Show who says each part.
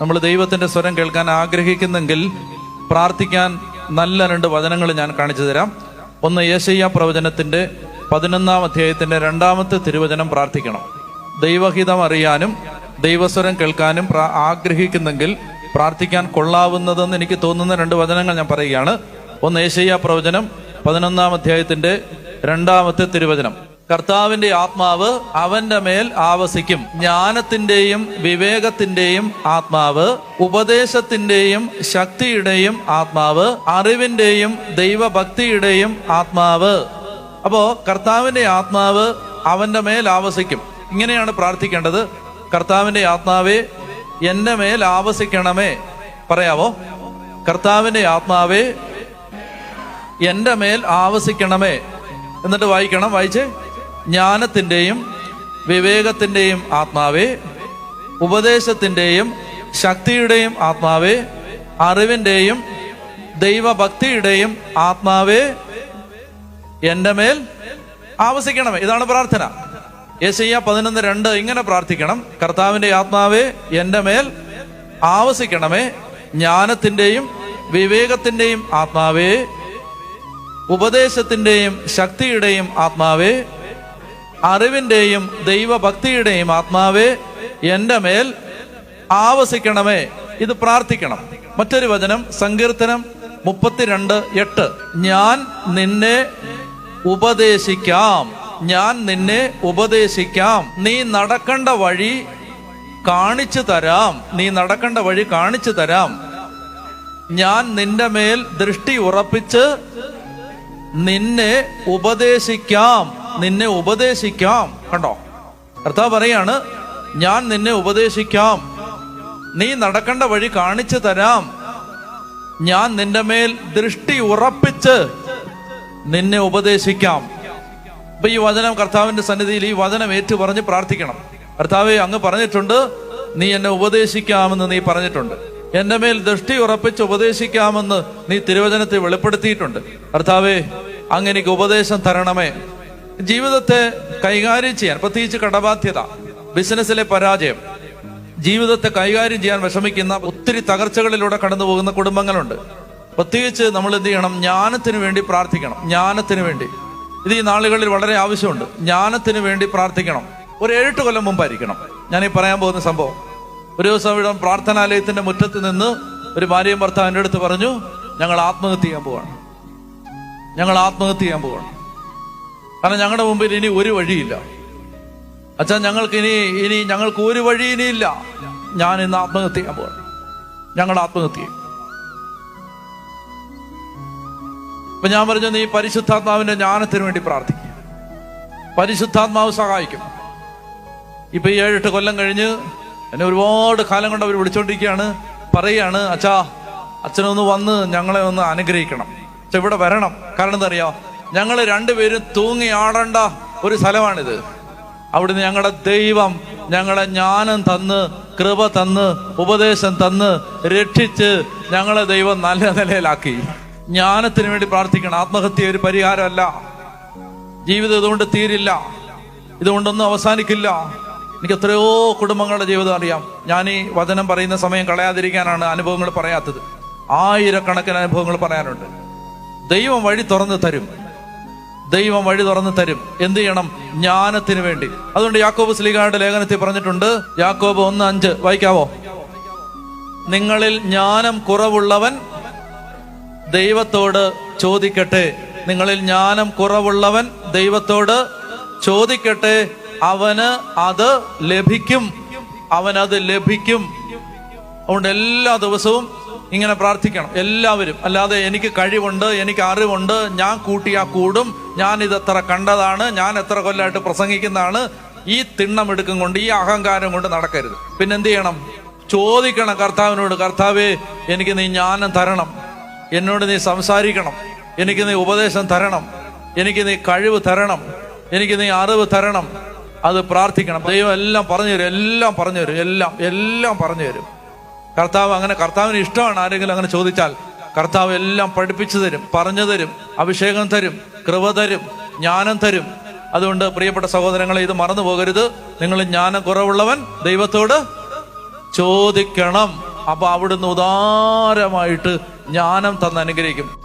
Speaker 1: നമ്മൾ ദൈവത്തിന്റെ സ്വരം കേൾക്കാൻ ആഗ്രഹിക്കുന്നെങ്കിൽ പ്രാർത്ഥിക്കാൻ നല്ല രണ്ട് വചനങ്ങൾ ഞാൻ കാണിച്ചു തരാം. ഒന്ന് യേശയ്യ പ്രവചനത്തിന്റെ പതിനൊന്നാം അധ്യായത്തിന്റെ രണ്ടാമത്തെ തിരുവചനം പ്രാർത്ഥിക്കണം. ദൈവഹിതം അറിയാനും ദൈവസ്വരം കേൾക്കാനും ആഗ്രഹിക്കുന്നെങ്കിൽ പ്രാർത്ഥിക്കാൻ കൊള്ളാവുന്നതെന്ന് എനിക്ക് തോന്നുന്ന രണ്ട് വചനങ്ങൾ ഞാൻ പറയുകയാണ്. ഒന്ന് യേശയ്യ പ്രവചനം പതിനൊന്നാം അധ്യായത്തിന്റെ രണ്ടാമത്തെ തിരുവചനം. കർത്താവിന്റെ ആത്മാവ് അവന്റെ മേൽ ആവസിക്കും. ജ്ഞാനത്തിന്റെയും വിവേകത്തിന്റെയും ആത്മാവ് ഉപദേശത്തിന്റെയും ശക്തിയുടെയും ആത്മാവ് അറിവിന്റെയും ദൈവഭക്തിയുടെയും ആത്മാവ്. അപ്പോ കർത്താവിന്റെ ആത്മാവ് അവന്റെ മേൽ ആവസിക്കും. ഇങ്ങനെയാണ് പ്രാർത്ഥിക്കേണ്ടത്. കർത്താവിന്റെ ആത്മാവേ എന്റെ മേൽ ആവസിക്കണമേ. പറയാവോ? കർത്താവിന്റെ ആത്മാവേ എന്റെ മേൽ ആവസിക്കണമേ. എന്നിട്ട് വായിക്കണം വായിച്ച്. ജ്ഞാനത്തിന്റെയും വിവേകത്തിന്റെയും ആത്മാവേ ഉപദേശത്തിന്റെയും ശക്തിയുടെയും ആത്മാവേ അറിവിന്റെയും ദൈവഭക്തിയുടെയും ആത്മാവേ എന്റെ മേൽ ആവസിക്കണമേ. ഇതാണ് പ്രാർത്ഥന. യേശയ്യ പതിനൊന്ന് രണ്ട് ഇങ്ങനെ പ്രാർത്ഥിക്കണം. കർത്താവിന്റെ ആത്മാവേ എന്റെ മേൽ ആവസിക്കണമേ. ജ്ഞാനത്തിന്റെയും വിവേകത്തിന്റെയും ആത്മാവേ ഉപദേശത്തിന്റെയും ശക്തിയുടെയും ആത്മാവേ അറിവിന്റെയും ദൈവഭക്തിയുടെയും ആത്മാവേ എന്റെ മേൽ ആവസിക്കണമേ. ഇത് പ്രാർത്ഥിക്കണം. മറ്റൊരു വചനം സങ്കീർത്തനം മുപ്പത്തിരണ്ട് എട്ട്. ഞാൻ നിന്നെ ഉപദേശിക്കാം. ഞാൻ നിന്നെ ഉപദേശിക്കാം. നീ നടക്കേണ്ട വഴി കാണിച്ചു തരാം. നീ നടക്കേണ്ട വഴി കാണിച്ചു തരാം. ഞാൻ നിന്റെ മേൽ ദൃഷ്ടി ഉറപ്പിച്ച് നിന്നെ ഉപദേശിക്കാം. നിന്നെ ഉപദേശിക്കാം. കണ്ടോ? കർത്താവ് പറയാണ് ഞാൻ നിന്നെ ഉപദേശിക്കാം. നീ നടക്കേണ്ട വഴി കാണിച്ചു തരാം. ഞാൻ നിന്റെ മേൽ ദൃഷ്ടി ഉറപ്പിച്ച് നിന്നെ ഉപദേശിക്കാം. അപ്പൊ ഈ വചനം കർത്താവിന്റെ സന്നിധിയിൽ ഈ വചനം ഏറ്റു പറഞ്ഞ് പ്രാർത്ഥിക്കണം. കർത്താവെ അങ്ങ് പറഞ്ഞിട്ടുണ്ട് നീ എന്നെ ഉപദേശിക്കാമെന്ന് നീ പറഞ്ഞിട്ടുണ്ട്. എന്റെ മേൽ ദൃഷ്ടി ഉറപ്പിച്ച് ഉപദേശിക്കാമെന്ന് നീ തിരുവചനത്തെ വെളിപ്പെടുത്തിയിട്ടുണ്ട്. കർത്താവെ അങ്ങ് എനിക്ക് ഉപദേശം തരണമേ. ജീവിതത്തെ കൈകാര്യം ചെയ്യാൻ പ്രത്യേകിച്ച് കടബാധ്യത ബിസിനസ്സിലെ പരാജയം ജീവിതത്തെ കൈകാര്യം ചെയ്യാൻ വിഷമിക്കുന്ന ഒത്തിരി തകർച്ചകളിലൂടെ കടന്നു പോകുന്ന കുടുംബങ്ങളുണ്ട്. പ്രത്യേകിച്ച് നമ്മൾ എന്ത് ചെയ്യണം? ജ്ഞാനത്തിന് വേണ്ടി പ്രാർത്ഥിക്കണം. ജ്ഞാനത്തിന് വേണ്ടി. ഇത് ഈ നാളുകളിൽ വളരെ ആവശ്യമുണ്ട്. ജ്ഞാനത്തിന് വേണ്ടി പ്രാർത്ഥിക്കണം. ഒരു ഏഴെട്ട് കൊല്ലം മുമ്പായിരിക്കണം. ഞാൻ ഈ പറയാൻ പോകുന്ന സംഭവം. ഒരു ദിവസം ഇവിടെ പ്രാർത്ഥനാലയത്തിന്റെ മുറ്റത്ത് നിന്ന് ഒരു ഭാര്യയും ഭർത്താവിന്റെ അടുത്ത് പറഞ്ഞു ഞങ്ങൾ ആത്മഹത്യ ചെയ്യാൻ പോവാണ്. ഞങ്ങൾ ആത്മഹത്യ ചെയ്യാൻ പോവാണ്. കാരണം ഞങ്ങളുടെ മുമ്പിൽ ഇനി ഒരു വഴിയില്ല. അച്ഛാ ഞങ്ങൾക്ക് ഇനി ഇനി ഞങ്ങൾക്ക് ഒരു വഴി ഇനിയില്ല ഞാൻ ഇന്ന് ആത്മഹത്യ ചെയ്യാൻ പോകണം ഞങ്ങൾ ആത്മഹത്യ അപ്പൊ ഞാൻ പറഞ്ഞു നീ പരിശുദ്ധാത്മാവിന്റെ ജ്ഞാനത്തിന് വേണ്ടി പ്രാർത്ഥിക്കുക പരിശുദ്ധാത്മാവ് സഹായിക്കും. ഇപ്പൊ ഈ ഏഴെട്ട് കൊല്ലം കഴിഞ്ഞ് എന്നെ ഒരുപാട് കാലം കൊണ്ട് അവർ വിളിച്ചോണ്ടിരിക്കുകയാണ്. പറയാണ് അച്ഛാ അച്ഛനൊന്ന് വന്ന് ഞങ്ങളെ ഒന്ന് അനുഗ്രഹിക്കണം. ഇവിടെ വരണം. കാരണം എന്താ അറിയോ? ഞങ്ങൾ രണ്ടുപേരും തൂങ്ങി ആടേണ്ട ഒരു സ്ഥലമാണിത്. അവിടുന്ന് ഞങ്ങളുടെ ദൈവം ഞങ്ങളെ ജ്ഞാനം തന്ന് കൃപ തന്ന് ഉപദേശം തന്ന് രക്ഷിച്ച് ഞങ്ങളെ ദൈവം നല്ല നിലയിലാക്കി. ജ്ഞാനത്തിന് വേണ്ടി പ്രാർത്ഥിക്കണം. ആത്മഹത്യ ഒരു പരിഹാരമല്ല. ജീവിതം ഇതുകൊണ്ട് തീരില്ല. ഇതുകൊണ്ടൊന്നും അവസാനിക്കില്ല. എനിക്ക് എത്രയോ കുടുംബങ്ങളുടെ ജീവിതം അറിയാം. ഞാൻ ഈ വചനം പറയുന്ന സമയം കളയാതിരിക്കാനാണ് അനുഭവങ്ങൾ പറയാത്തത്. ആയിരക്കണക്കിന് അനുഭവങ്ങൾ പറയാനുണ്ട്. ദൈവം വഴി തുറന്നു തരും. ദൈവം വഴി തുറന്നു തരും. എന്ത് ചെയ്യണം? ജ്ഞാനത്തിന് വേണ്ടി. അതുകൊണ്ട് യാക്കോബ് സ്ലീഗായുടെ ലേഖനത്തിൽ പറഞ്ഞിട്ടുണ്ട്. യാക്കോബ് ഒന്ന് അഞ്ച്. വായിക്കാവോ? നിങ്ങളിൽ ജ്ഞാനം കുറവുള്ളവൻ ദൈവത്തോട് ചോദിക്കട്ടെ. നിങ്ങളിൽ ജ്ഞാനം കുറവുള്ളവൻ ദൈവത്തോട് ചോദിക്കട്ടെ. അവന് അത് ലഭിക്കും. അവനത് ലഭിക്കും. അതുകൊണ്ട് എല്ലാ ദിവസവും ഇങ്ങനെ പ്രാർത്ഥിക്കണം. എല്ലാവരും. അല്ലാതെ എനിക്ക് കഴിവുണ്ട് എനിക്ക് അറിവുണ്ട് ഞാൻ കൂട്ടിയാ കൂടും ഞാൻ ഇത് എത്ര കണ്ടതാണ് ഞാൻ എത്ര കൊല്ലമായിട്ട് പ്രസംഗിക്കുന്നതാണ് ഈ തിണ്ണമെടുക്കും കൊണ്ട് ഈ അഹങ്കാരം കൊണ്ട് നടക്കരുത്. പിന്നെ എന്ത് ചെയ്യണം? ചോദിക്കണം കർത്താവിനോട് കർത്താവേ എനിക്ക് നീ ജ്ഞാനം തരണം. എന്നോട് നീ സംസാരിക്കണം. എനിക്ക് നീ ഉപദേശം തരണം. എനിക്ക് നീ കഴിവ് തരണം. എനിക്ക് നീ അറിവ് തരണം. അത് പ്രാർത്ഥിക്കണം. ദൈവം എല്ലാം പറഞ്ഞു തരും എല്ലാം പറഞ്ഞു തരും എല്ലാം എല്ലാം പറഞ്ഞു തരും. കർത്താവ് അങ്ങനെ കർത്താവിന് ഇഷ്ടമാണ് ആരെങ്കിലും അങ്ങനെ ചോദിച്ചാൽ കർത്താവ് എല്ലാം പഠിപ്പിച്ചു തരും പറഞ്ഞു തരും അഭിഷേകം തരും കൃപ തരും ജ്ഞാനം തരും. അതുകൊണ്ട് പ്രിയപ്പെട്ട സഹോദരങ്ങളെ ഇത് മറന്നു പോകരുത്. നിങ്ങൾ ജ്ഞാനം കുറവുള്ളവൻ ദൈവത്തോട് ചോദിക്കണം. അപ്പൊ അവിടുന്ന് ഉദാരമായിട്ട് ജ്ഞാനം തന്ന് അനുഗ്രഹിക്കും.